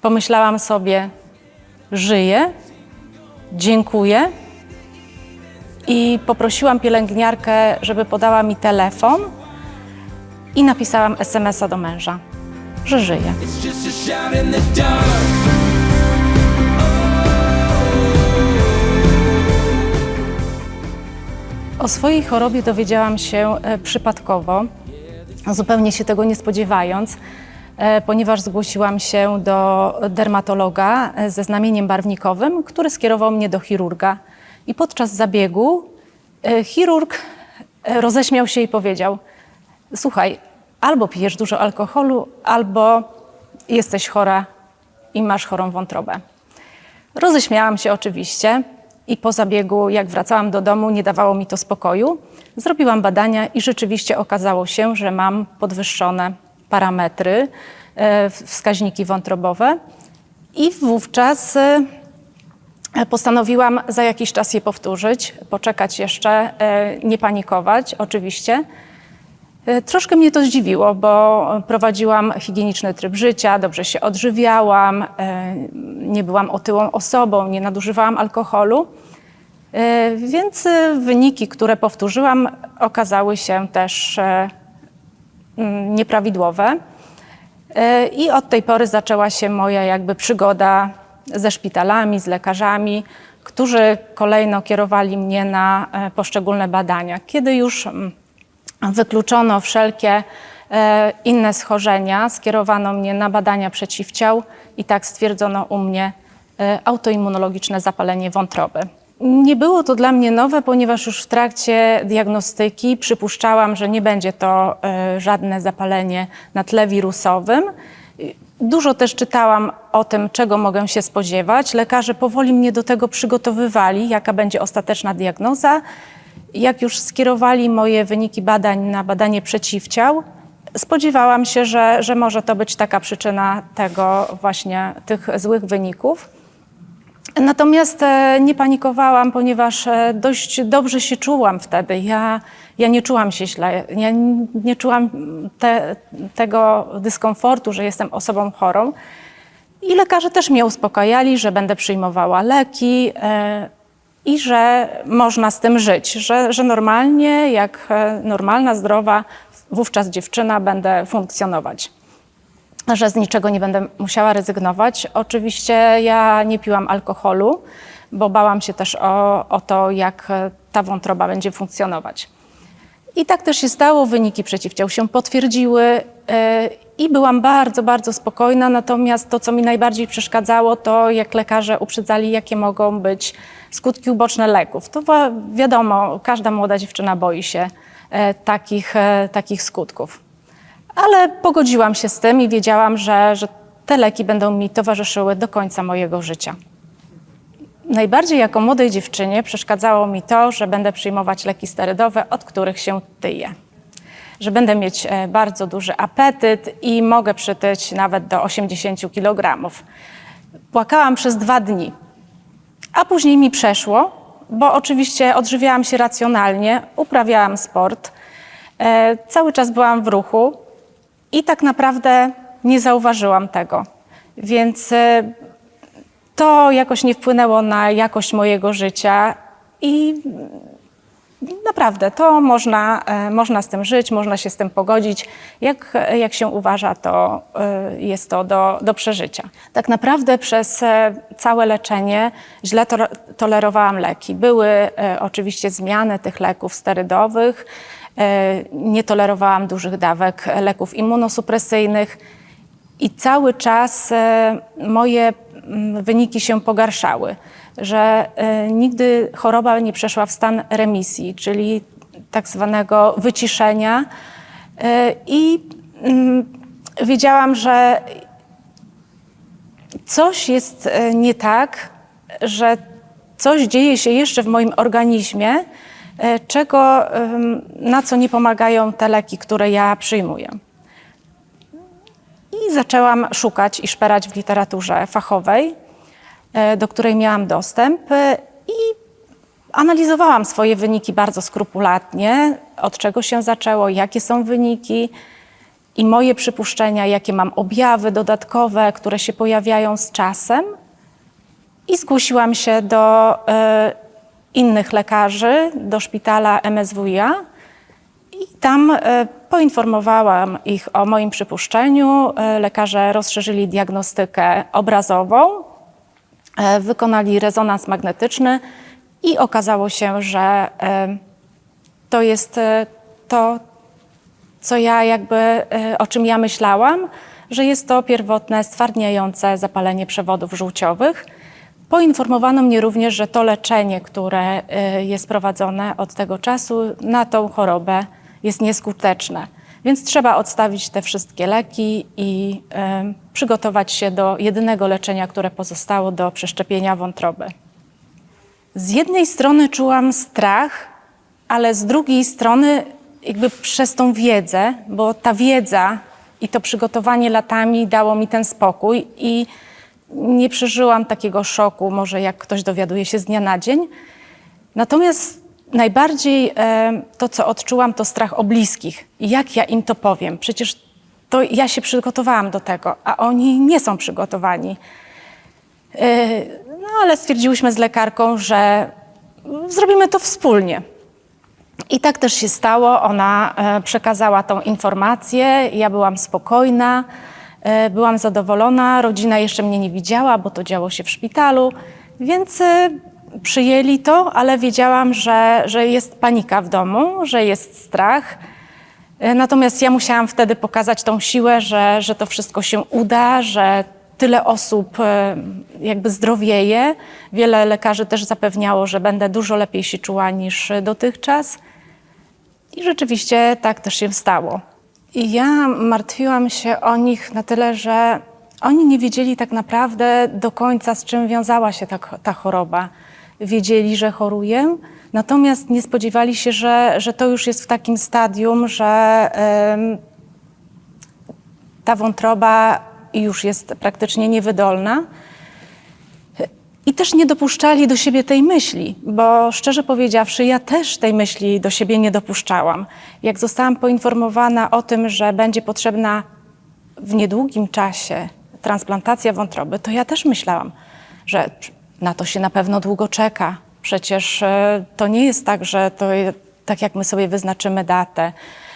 Pomyślałam sobie, żyję, dziękuję i poprosiłam pielęgniarkę, żeby podała mi telefon i napisałam SMS-a do męża, że żyję. O swojej chorobie dowiedziałam się e, przypadkowo, zupełnie się tego nie spodziewając, ponieważ zgłosiłam się do dermatologa e, ze znamieniem barwnikowym, który skierował mnie do chirurga. I podczas zabiegu e, chirurg e, roześmiał się i powiedział: Słuchaj, albo pijesz dużo alkoholu, albo jesteś chora i masz chorą wątrobę. Roześmiałam się oczywiście i po zabiegu, jak wracałam do domu, nie dawało mi to spokoju. Zrobiłam badania i rzeczywiście okazało się, że mam podwyższone parametry, e, wskaźniki wątrobowe i wówczas e, postanowiłam za jakiś czas je powtórzyć, poczekać jeszcze, e, nie panikować oczywiście. Troszkę mnie to zdziwiło, bo prowadziłam higieniczny tryb życia, dobrze się odżywiałam, nie byłam otyłą osobą, nie nadużywałam alkoholu. Więc wyniki, które powtórzyłam, okazały się też nieprawidłowe. E, I od tej pory zaczęła się moja jakby przygoda ze szpitalami, z lekarzami, którzy kolejno kierowali mnie na e, poszczególne badania. Kiedy już mm, wykluczono wszelkie e, inne schorzenia, skierowano mnie na badania przeciwciał i tak stwierdzono u mnie autoimmunologiczne zapalenie wątroby. Nie było to dla mnie nowe, ponieważ już w trakcie diagnostyki przypuszczałam, że nie będzie to e, żadne zapalenie na tle wirusowym. Dużo też czytałam o tym, czego mogę się spodziewać. Lekarze powoli mnie do tego przygotowywali, jaka będzie ostateczna diagnoza. Jak już skierowali moje wyniki badań na badanie przeciwciał, spodziewałam się, że, że może to być taka przyczyna tego właśnie tych złych wyników. Natomiast e, nie panikowałam, ponieważ e, dość dobrze się czułam wtedy. Ja, ja nie czułam się źle, ja nie czułam te, tego dyskomfortu, że jestem osobą chorą. I lekarze też mnie uspokajali, że będę przyjmowała leki e, i że można z tym żyć, że, że normalnie, jak normalna, zdrowa, wówczas dziewczyna będę funkcjonować że z niczego nie będę musiała rezygnować. Oczywiście ja nie piłam alkoholu, bo bałam się też o, o to, jak ta wątroba będzie funkcjonować. I tak też się stało, wyniki przeciwciał się potwierdziły e, i byłam bardzo, bardzo spokojna. Natomiast to, co mi najbardziej przeszkadzało, to jak lekarze uprzedzali, jakie mogą być skutki uboczne leków. To wiadomo, każda młoda dziewczyna boi się e, takich, e, takich skutków. Ale pogodziłam się z tym i wiedziałam, że, że te leki będą mi towarzyszyły do końca mojego życia. Najbardziej jako młodej dziewczynie przeszkadzało mi to, że będę przyjmować leki sterydowe, od których się tyję. Że będę mieć e, bardzo duży apetyt i mogę przytyć nawet do 80 kg. Płakałam przez dwa dni, a później mi przeszło, bo oczywiście odżywiałam się racjonalnie, uprawiałam sport, e, cały czas byłam w ruchu i tak naprawdę nie zauważyłam tego. Więc e, to jakoś nie wpłynęło na jakość mojego życia i naprawdę to można, e, można z tym żyć, można się z tym pogodzić. Jak, jak się uważa, to e, jest to do, do przeżycia. Tak naprawdę przez całe leczenie źle to, tolerowałam leki. Były oczywiście zmiany tych leków sterydowych, nie tolerowałam dużych dawek leków immunosupresyjnych. I cały czas e, moje mm, wyniki się pogarszały, że e, nigdy choroba nie przeszła w stan remisji, czyli tak zwanego wyciszenia. E, I mm, wiedziałam, że coś jest e, nie tak, że coś dzieje się jeszcze w moim organizmie, e, czego, em, na co nie pomagają te leki, które ja przyjmuję. I zaczęłam szukać i szperać w literaturze fachowej, e, do której miałam dostęp e, i analizowałam swoje wyniki bardzo skrupulatnie, od czego się zaczęło, jakie są wyniki. i moje przypuszczenia, jakie mam objawy dodatkowe, które się pojawiają z czasem. I zgłosiłam się do e, innych lekarzy, do szpitala MSWiA. I tam e, poinformowałam ich o moim przypuszczeniu. E, lekarze rozszerzyli diagnostykę obrazową, e, wykonali rezonans magnetyczny i okazało się, że to jest to, co ja jakby, o czym ja myślałam, że jest to pierwotne stwardniające zapalenie przewodów żółciowych. Poinformowano mnie również, że to leczenie, które e, jest prowadzone od tego czasu na tą chorobę jest nieskuteczne. Więc trzeba odstawić te wszystkie leki i e, przygotować się do jedynego leczenia, które pozostało do przeszczepienia wątroby. Z jednej strony czułam strach, ale z drugiej strony jakby przez tą wiedzę, bo ta wiedza i to przygotowanie latami dało mi ten spokój i nie przeżyłam takiego szoku, może jak ktoś dowiaduje się z dnia na dzień. Natomiast najbardziej e, to, co odczułam, to strach o bliskich. Jak ja im to powiem? Przecież to ja się przygotowałam do tego, a oni nie są przygotowani. E, No ale stwierdziłyśmy z lekarką, że zrobimy to wspólnie. I tak też się stało. Ona e, przekazała tą informację. Ja byłam spokojna, byłam zadowolona. Rodzina jeszcze mnie nie widziała, bo to działo się w szpitalu, więc e, przyjęli to, ale wiedziałam, że, że jest panika w domu, że jest strach. E, Natomiast ja musiałam wtedy pokazać tą siłę, że, że to wszystko się uda, że tyle osób e, jakby zdrowieje. Wiele lekarzy też zapewniało, że będę dużo lepiej się czuła niż dotychczas. I rzeczywiście tak też się stało. I ja martwiłam się o nich na tyle, że oni nie wiedzieli tak naprawdę do końca, z czym wiązała się ta, ta choroba. Wiedzieli, że choruję, natomiast nie spodziewali się, że, że to już jest w takim stadium, że em, ta wątroba już jest praktycznie niewydolna. I też nie dopuszczali do siebie tej myśli, bo szczerze powiedziawszy, ja też tej myśli do siebie nie dopuszczałam. Jak zostałam poinformowana o tym, że będzie potrzebna w niedługim czasie transplantacja wątroby, to ja też myślałam, że na to się na pewno długo czeka. Przecież e, to nie jest tak, że to tak jak my sobie wyznaczymy datę,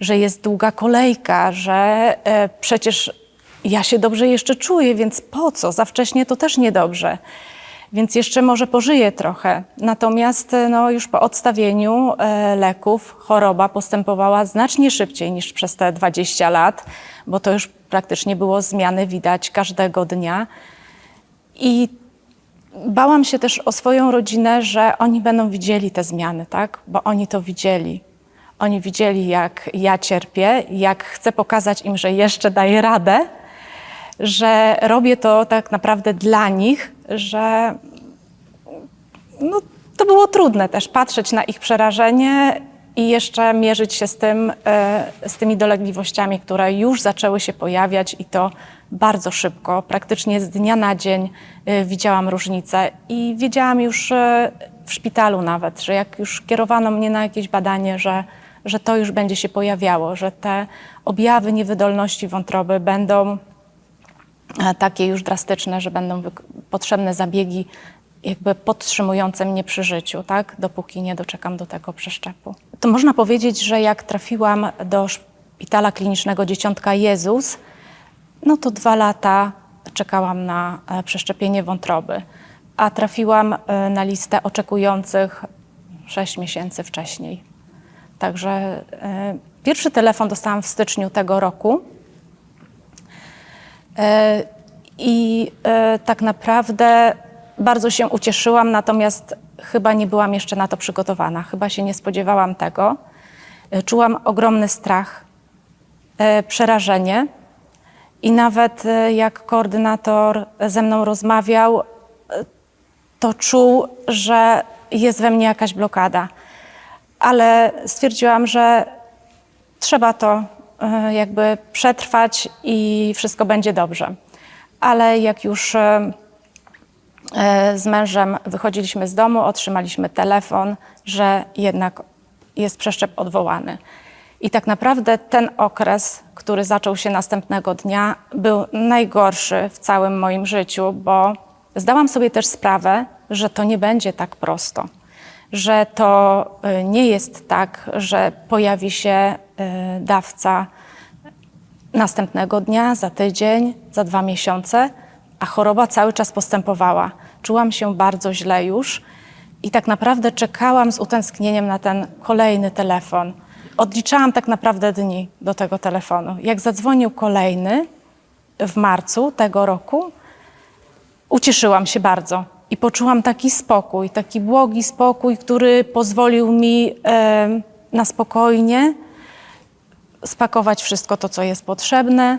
że jest długa kolejka, że e, przecież ja się dobrze jeszcze czuję, więc po co? Za wcześnie to też niedobrze. Więc jeszcze może pożyję trochę. Natomiast e, no, już po odstawieniu e, leków choroba postępowała znacznie szybciej niż przez te 20 lat, bo to już praktycznie było zmiany widać każdego dnia. I bałam się też o swoją rodzinę, że oni będą widzieli te zmiany, tak? Bo oni to widzieli. Oni widzieli, jak ja cierpię, jak chcę pokazać im, że jeszcze daję radę, że robię to tak naprawdę dla nich, że no, to było trudne też patrzeć na ich przerażenie i jeszcze mierzyć się z tym, e, z tymi dolegliwościami, które już zaczęły się pojawiać i to bardzo szybko, praktycznie z dnia na dzień e, widziałam różnicę i wiedziałam już e, w szpitalu nawet, że jak już kierowano mnie na jakieś badanie, że, że to już będzie się pojawiało, że te objawy niewydolności wątroby będą takie już drastyczne, że będą potrzebne zabiegi jakby podtrzymujące mnie przy życiu, tak? dopóki nie doczekam do tego przeszczepu. To można powiedzieć, że jak trafiłam do szpitala klinicznego Dzieciątka Jezus, no to dwa lata czekałam na e, przeszczepienie wątroby, a trafiłam e, na listę oczekujących sześć miesięcy wcześniej. Także e, pierwszy telefon dostałam w styczniu tego roku. E, I e, tak naprawdę bardzo się ucieszyłam, natomiast chyba nie byłam jeszcze na to przygotowana. Chyba się nie spodziewałam tego. E, Czułam ogromny strach, przerażenie i nawet jak koordynator ze mną rozmawiał, to czuł, że jest we mnie jakaś blokada. Ale stwierdziłam, że trzeba to jakby przetrwać i wszystko będzie dobrze. Ale jak już e, e, z mężem wychodziliśmy z domu, otrzymaliśmy telefon, że jednak jest przeszczep odwołany. I tak naprawdę ten okres, który zaczął się następnego dnia, był najgorszy w całym moim życiu, bo zdałam sobie też sprawę, że to nie będzie tak prosto, że to nie jest tak, że pojawi się dawca następnego dnia, za tydzień, za dwa miesiące, a choroba cały czas postępowała. Czułam się bardzo źle już i tak naprawdę czekałam z utęsknieniem na ten kolejny telefon. Odliczałam tak naprawdę dni do tego telefonu. Jak zadzwonił kolejny w marcu tego roku, ucieszyłam się bardzo i poczułam taki spokój, taki błogi spokój, który pozwolił mi em, na spokojnie spakować wszystko to, co jest potrzebne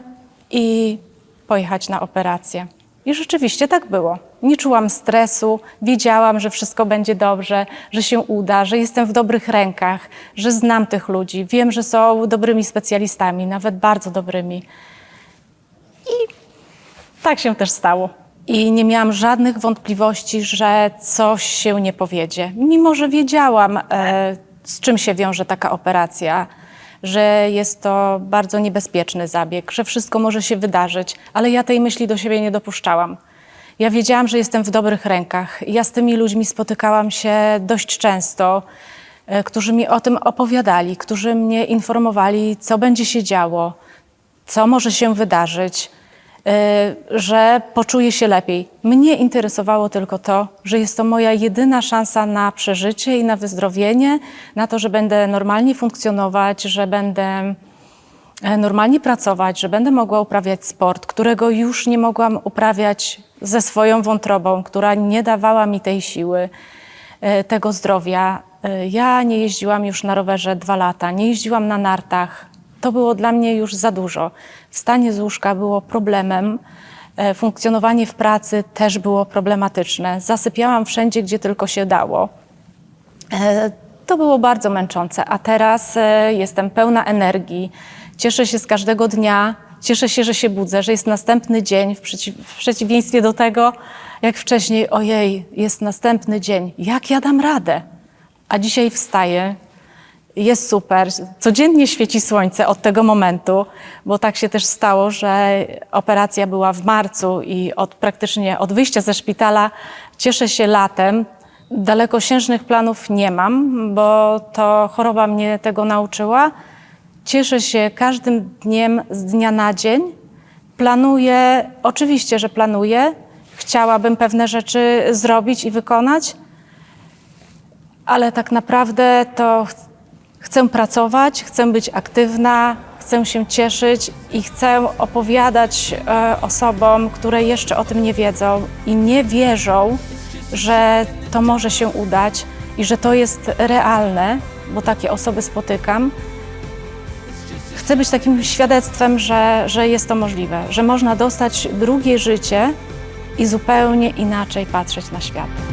i pojechać na operację. I rzeczywiście tak było. Nie czułam stresu, wiedziałam, że wszystko będzie dobrze, że się uda, że jestem w dobrych rękach, że znam tych ludzi, wiem, że są dobrymi specjalistami, nawet bardzo dobrymi. Tak się też stało. I nie miałam żadnych wątpliwości, że coś się nie powiedzie. Mimo, że wiedziałam, e, z czym się wiąże taka operacja, że jest to bardzo niebezpieczny zabieg, że wszystko może się wydarzyć, ale ja tej myśli do siebie nie dopuszczałam. Ja wiedziałam, że jestem w dobrych rękach. Ja z tymi ludźmi spotykałam się dość często, e, którzy mi o tym opowiadali, którzy mnie informowali, co będzie się działo, co może się wydarzyć, że poczuję się lepiej. Mnie interesowało tylko to, że jest to moja jedyna szansa na przeżycie i na wyzdrowienie, na to, że będę normalnie funkcjonować, że będę e, normalnie pracować, że będę mogła uprawiać sport, którego już nie mogłam uprawiać ze swoją wątrobą, która nie dawała mi tej siły, e, tego zdrowia. E, Ja nie jeździłam już na rowerze dwa lata, nie jeździłam na nartach. To było dla mnie już za dużo. Wstanie z łóżka było problemem. E, Funkcjonowanie w pracy też było problematyczne. Zasypiałam wszędzie, gdzie tylko się dało. E, To było bardzo męczące, a teraz e, jestem pełna energii. Cieszę się z każdego dnia, cieszę się, że się budzę, że jest następny dzień, w, przeciw, w przeciwieństwie do tego, jak wcześniej, ojej, jest następny dzień, jak ja dam radę? A dzisiaj wstaję, jest super. Codziennie świeci słońce od tego momentu, bo tak się też stało, że operacja była w marcu i od praktycznie od wyjścia ze szpitala cieszę się latem. Dalekosiężnych planów nie mam, bo to choroba mnie tego nauczyła. Cieszę się każdym dniem z dnia na dzień. Planuję, oczywiście, że planuję. Chciałabym pewne rzeczy zrobić i wykonać, ale tak naprawdę to chcę pracować, chcę być aktywna, chcę się cieszyć i chcę opowiadać e, osobom, które jeszcze o tym nie wiedzą i nie wierzą, że to może się udać i że to jest realne, bo takie osoby spotykam. Chcę być takim świadectwem, że, że jest to możliwe, że można dostać drugie życie i zupełnie inaczej patrzeć na świat.